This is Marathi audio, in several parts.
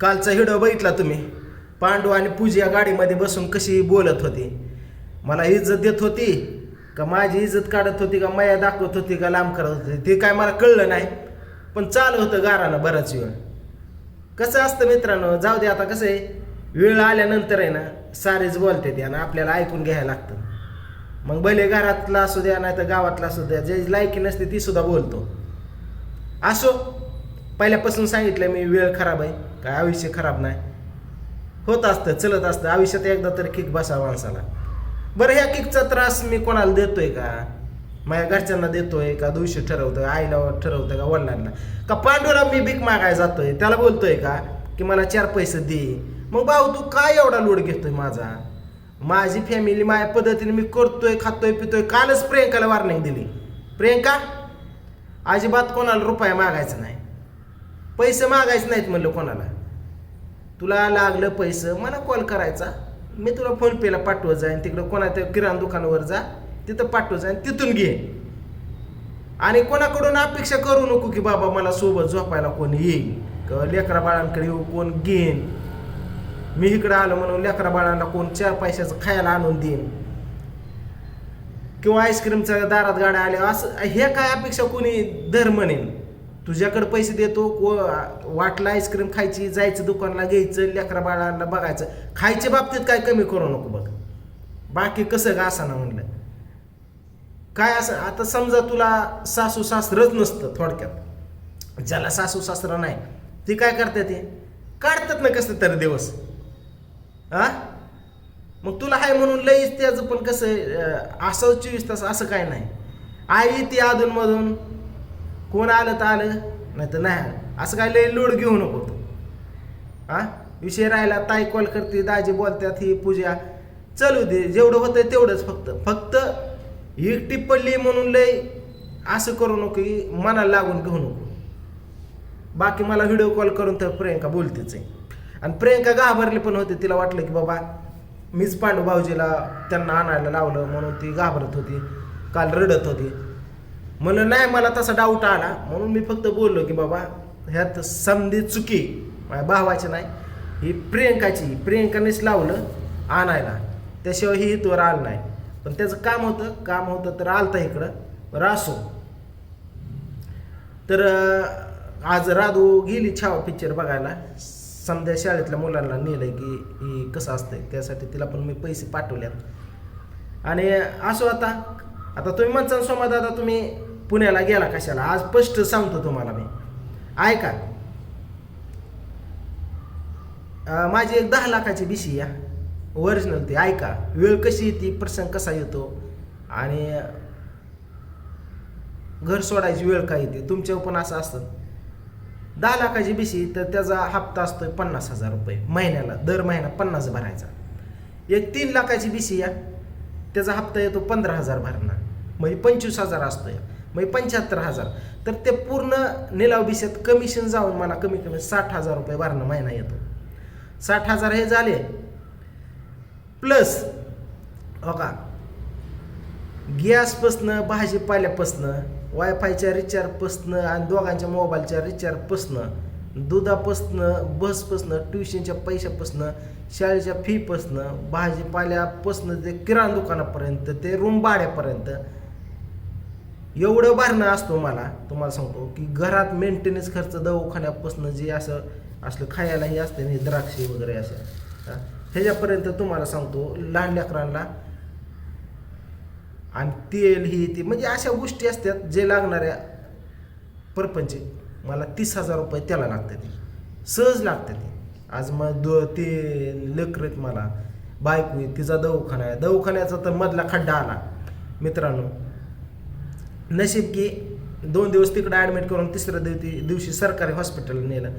कालचा हिडो बघितला तुम्ही? पांडू आणि पूजा गाडीमध्ये बसून कशी बोलत होती? मला इज्जत देत होती का माझी इज्जत काढत होती का माया दाखवत होती का लांब करत होती? ते काय मला कळलं नाही. पण चालू होतं गारानं बराच वेळ. कसं असतं मित्रांनो जाऊ दे आता कसं आहे? वेळ आल्यानंतर आहे ना सारेच बोलते ते आणि आपल्याला ऐकून घ्यायला लागतं. मग भले घरातला असू द्या नाही तर गावातला असू द्या जे लायकी नसते ती सुद्धा बोलतो. असो पहिल्यापासून सांगितलं मी वेळ खराब आहे. काय आयुष्य खराब नाही. होत असतं चलत असतं. आयुष्यात एकदा तरी किक बसा माणसाला. बरं ह्या किकचा त्रास मी कोणाला देतोय का? माझ्या घरच्यांना देतोय का? दिवशी ठरवतोय आईला ठरवतोय का? वडिलांना. का पांडूला मी भीक मागायला जातोय? त्याला बोलतोय का? की मला चार पैसे दे. मग भाऊ तू काय एवढा लोड घेतोय माझा? माझी फॅमिली माझ्या पद्धतीने मी करतोय खातोय पितोय. कालच प्रियंकाला वॉर्निंग दिली. प्रियंका अजिबात कोणाला रुपया मागायचा नाही. पैसे मागायचे नाहीत म्हणलं कोणाला. तुला लागलं पैसं मला कॉल करायचा. मी तुला फोन पेला पाठवत जाईन. तिकडं कोणाच्या किराणा दुकानावर जा. तिथं पाठवत जाईन. तिथून घे. आणि कोणाकडून अपेक्षा करू नको की बाबा मला सोबत झोपायला कोण येईल? लेकरा बाळांकडे येऊ कोण घेईन? मी इकडं आलो म्हणून लेकरा बाळांना कोण चार पैशाचं खायला आणून देईन? किंवा आईस्क्रीमच्या दारात गाड्या आल्या. असं हे काय अपेक्षा कोणी धर्म म्हणेन तुझ्याकडे पैसे देतो को वाटलं आईस्क्रीम खायची जायचं दुकानला घ्यायचं लेकरा बाळांना बघायचं. खायच्या बाबतीत काय कमी करू नको बघ. बाकी कसं का असं ना म्हणलं. काय असं आता समजा तुला सासू सासरच नसतं थोडक्यात. ज्याला सासू सासरं नाही ती काय करतात ते? काढतात ना कसं तरी दिवस. हा मग तुला आहे म्हणून लईच त्याचं पण कसं असं चोवीस तास असं काय नाही. आई ती अधूनमधून कोण आलं तर आलं नाही तर नाही आलं. असं काय लई लोड घेऊ नको तू. हा? विषय राहिला ताई कॉल करते दाजी बोलतात ही पूजा. चलू दे जेवढं होतं तेवढंच फक्त. फक्त एकटी पडली म्हणून लय असं करू नको की मनाला लागून घेऊ नको. बाकी मला व्हिडिओ कॉल करून तर प्रियंका बोलतेच आहे. आणि प्रियंका घाबरली पण होती तिला वाटलं की बाबा मीच पांडू भाऊजीला त्यांना आणायला लावलं म्हणून ती घाबरत होती. काल रडत होती. म्हणलं नाही मला तसा डाऊट आला. म्हणून मी फक्त बोललो की बाबा ह्यात समधी चुकी. माझ्या भावाची नाही ही प्रियंकाची. प्रियंकानेच लावलं आणायला. त्याशिवाय ही हितवर आलं नाही. पण त्याचं काम होतं काम होतं तर आलतं इकडं. बरं असो. तर आज राधू गेली छावा पिक्चर बघायला. समजा शाळेतल्या मुलांना नेलं की ही कसं असतंय? त्यासाठी तिला पण मी पैसे पाठवल्यात. आणि असो आता आता तुम्ही म्हणता सोमा दादा तुम्ही पुण्याला गेला कशाला? आज स्पष्ट सांगतो तुम्हाला मी. ऐका. माझी एक दहा लाखाची बिशी या. ओरिजिनल ती. ऐका. वेळ कशी येते? प्रसंग कसा येतो? आणि घर सोडायची वेळ काय येते? तुमच्यावर पण असं असतं. दहा लाखाची बिशी तर त्याचा हप्ता असतोय पन्नास हजार रुपये. महिन्याला. दर महिना पन्नास भरायचा. एक तीन लाखाची बिशी या. त्याचा हप्ता येतो पंधरा हजार भरणार. म्हणजे पंचवीस हजार असतोय. म्हणजे पंच्याहत्तर हजार. तर ते पूर्ण निलाव कमिशन जाऊन मला कमी कमी साठ हजार रुपये भरणं महिना येतो. साठ हजार हे झाले. प्लस हो का गॅसपासनं भाजीपाल्यापासनं वायफायच्या रिचार्जपासनं आणि दोघांच्या मोबाईलच्या रिचार्जपासनं दुधापासनं बसपासनं ट्युशनच्या पैशापासनं शाळेच्या फीपासनं भाजीपाल्यापासनं ते किराणा दुकानापर्यंत ते रूम भाड्यापर्यंत एवढं भरणं असतो मला तुम्हाला सांगतो की घरात मेंटेनन्स खर्च दवाखान्यापासनं जे असं असलं खायलाही असते नाही द्राक्षे वगैरे असं ह्याच्यापर्यंत तुम्हाला सांगतो लहान लेकरांना आणि तेल ही ती म्हणजे अशा गोष्टी असतात जे लागणाऱ्या परपंच. मला तीस हजार रुपये त्याला लागतात ते. सहज लागतात ते. आज मग द ते लेकरत मला बायको तिचा दवाखाना आहे. दवाखान्याचा तर मधला खड्डा आला. मित्रांनो नशीब की दोन दिवस तिकडं ॲडमिट करून तिसऱ्या दिवशी दिवशी सरकारी हॉस्पिटलला नेलं.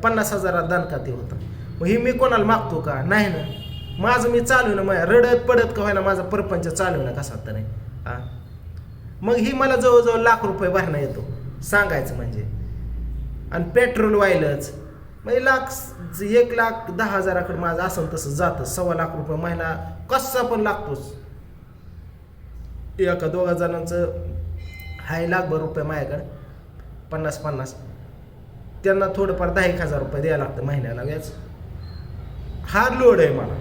पन्नास हजारात दानका ते होतं. मग ही मी कोणाला मागतो का? नाही ना. माझं मी चालू ना माझ्या रडत पडत का व्हायला माझा परपंच चालू ना कसा तर नाही. हा? मग ही मला जवळजवळ लाख रुपये भरणं येतो. सांगायचं म्हणजे. आणि पेट्रोल व्हायलंच म्हणजे लाख एक लाख दहा हजाराकडे माझं असं तसं जातं. सव्वा लाख रुपये महिना कसा पण लागतोच. एका दोघा जणांचं हाय लाखभर रुपये माझ्याकडं. पन्नास पन्नास. त्यांना थोडंफार दहा एक हजार रुपये द्यायला लागतं महिन्याला व्याज. हा लोड आहे मला.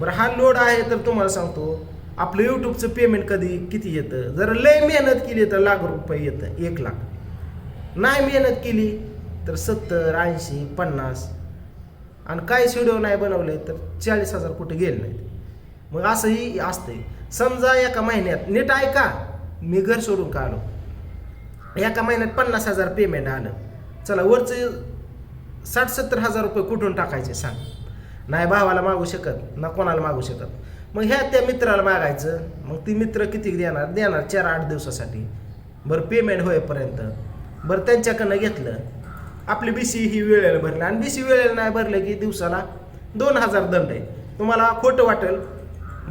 बरं हा लोड आहे तर तुम्हाला सांगतो आपलं यूट्यूबचं पेमेंट कधी किती येतं? जर लय मेहनत केली तर लाख रुपये येतं एक लाख. नाही मेहनत केली तर सत्तर ऐंशी पन्नास. आणि काहीच व्हिडिओ नाही बनवले तर चाळीस हजार कुठे गेले नाहीत. मग असंही असतंय. समजा एका महिन्यात नीट ऐका. मी घर सोडून का आलो एका महिन्यात पन्नास हजार पेमेंट आलं. चला वरचं साठ सत्तर हजार रुपये कुठून टाकायचे सांग. नाही भावाला मागू शकत ना कोणाला मागू शकत. मग ह्या त्या मित्राला मागायचं. मग ती मित्र किती देणार? देणार चार आठ दिवसासाठी. बरं पेमेंट होईपर्यंत. बरं त्यांच्याकडनं घेतलं. आपली बी सी ही वेळेला भरली. आणि बी सी वेळेला नाही भरलं की दिवसाला दोन हजार दंड आहे. तुम्हाला खोटं वाटेल.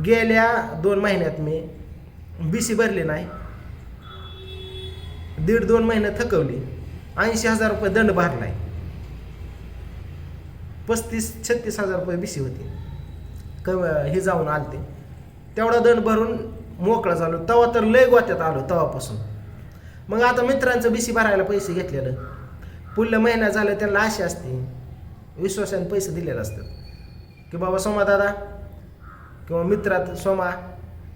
गेल्या दोन महिन्यात मी बी सी भरली नाही. दीड दोन महिने थकवली. ऐंशी हजार रुपये दंड भरलाय. पस्तीस छत्तीस हजार रुपये बिशी होती. क हे जाऊन आलते. तेवढा दंड भरून मोकळा झालो. तवा तर लय गोत्यात आलो तवापासून. मग आता मित्रांचं बिशी भरायला पैसे घेतलेलं. पुढल्या महिन्या झालं त्यांना आशा असते. विश्वासाने पैसे दिलेले असतात. की बाबा सोमा दादा किंवा मित्रात सोमा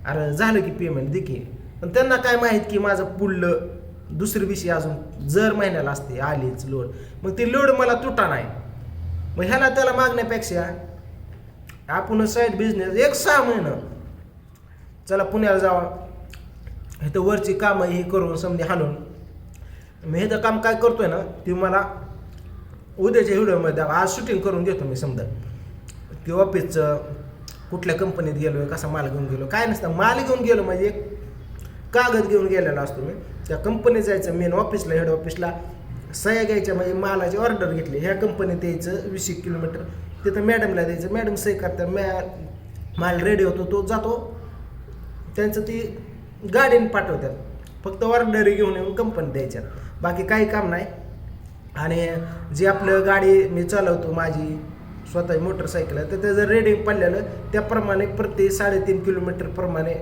अरे झालं की पेमेंट दे की. पण त्यांना काय माहीत की माझं पुढलं दुसरी विषय अजून जर महिन्याला असते आलीच लोड मग ती लोड मला तुटा नाही. मग ह्याला त्याला मागण्यापेक्षा आपण साईड बिझनेस एक सहा महिनं चला पुण्याला जावा. इथं वरची कामं ही करून समजे हाणून मी हे तर काम काय करतोय ना ते मला उद्याच्या व्हिडिओमध्ये आज शूटिंग करून घेतो मी समजा. ते ऑफिसचं कुठल्या कंपनीत गेलो कसा माल घेऊन गेलो काय नसतं. माल घेऊन गेलो म्हणजे एक कागद घेऊन गेलेला असतो मी. त्या कंपनीत जायचं मेन ऑफिसला हेड ऑफिसला सह्या घ्यायच्या म्हणजे मालाची ऑर्डर घेतली. ह्या कंपनीत यायचं वीस एक किलोमीटर. तिथं मॅडमला द्यायचं. मॅडम सही करतात मॅ माल रेडी होतो तो जातो. त्यांचं ती गाडीने पाठवतात. फक्त ऑर्डरी घेऊन येऊन कंपनी द्यायच्या. बाकी काही काम नाही. आणि जे आपलं गाडी मी चालवतो माझी स्वतः मोटरसायकल आहे तर त्याचं रेडिंग पडलेलं त्याप्रमाणे प्रति साडेतीन किलोमीटर प्रमाणे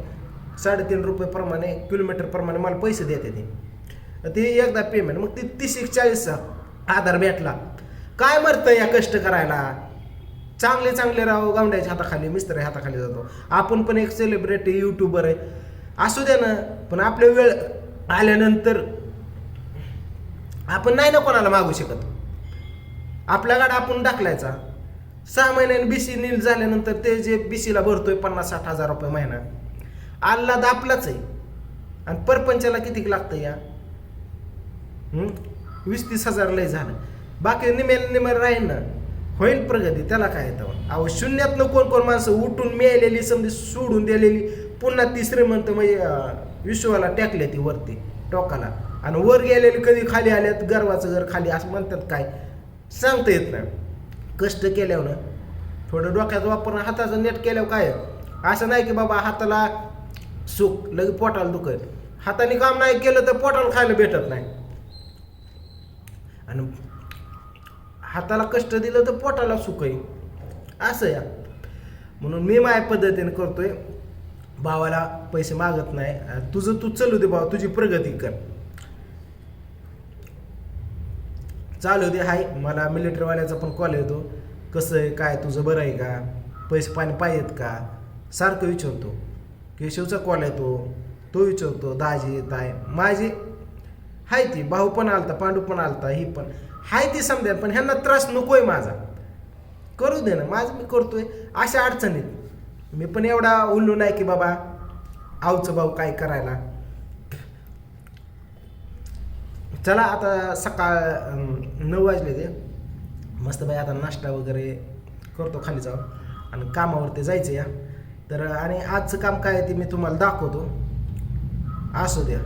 साडेतीन रुपये प्रमाणे किलोमीटर प्रमाणे मला पैसे देते ते. ते एकदा पेमेंट मग ते तीस एक चाळीस आधार भेटला. काय मरतं या कष्ट करायला? चांगले चांगले राहो गावड्याच्या हाताखाली मिस्त्री हाताखाली जातो. आपण पण एक सेलिब्रिटी यूट्यूबर आहे. असू द्या ना पण आपल्या वेळ आल्यानंतर आपण नाही ना कोणाला मागू शकत. आपल्या गाडा आपण टाकलायचा. सहा महिन्याने बी सी नील झाल्यानंतर ते जे बी सीला भरतोय पन्नास साठ हजार रुपये महिना. आल्हाद आपलाच आहे. आणि परपंचाला किती लागतं या? वीस तीस हजार लय झालं. बाकी निमेल निमेल राहील ना. होईल प्रगती त्याला काय येतं? अहो शून्यातनं कोण कोण माणसं उठून मिळालेली समजी सोडून दिलेली पुन्हा ती श्रीमंत म्हणजे विश्वाला टाकले ती वरती टोकाला. आणि वर गेलेली कधी खाली आल्यात गर्वाचं घर खाली असं म्हणतात काय? सांगता येत नाही. कष्ट केल्यावर थोडं डोक्याचा वापर हाताचं नेट केल्यावर काय? असं नाही की बाबा हाताला सुख लगे पोटाला दुखत हाताने काम नाही केलं तर पोटाला खायला भेटत नाही. आणि हाताला कष्ट दिलं तर पोटाला सुख आहे. असं या. म्हणून मी माझ्या पद्धतीने करतोय. भावाला पैसे मागत नाही. तुझं तू चलू दे भावा तुझी प्रगती कर. चालू दे हाय. मला मिलिटरीवाल्याचा पण कॉल येतो. कसं आहे काय तुझं बरं आहे का? पैसे पाणी पाहिजेत का? सारखं विचारतो. केशवचा कॉल येतो तो विचारतो दाजी ताय माझी हाय ती भाऊ पण आलता पांडू पण आलता ही पण. हाय ती समजा पण ह्यांना त्रास नकोय माझा. करू दे ना माझं मी करतोय. अशा अडचणीत. मी पण एवढा उल्लू नाही की बाबा आवचं भाऊ काय करायला. चला आता सकाळ नऊ वाजले ते. मस्त बाई आता नाश्ता वगैरे करतो खाली जाऊ आणि कामावरती जायचं या. तर आणि आजचं काम काय आहे ते मी तुम्हाला दाखवतो. असू द्या.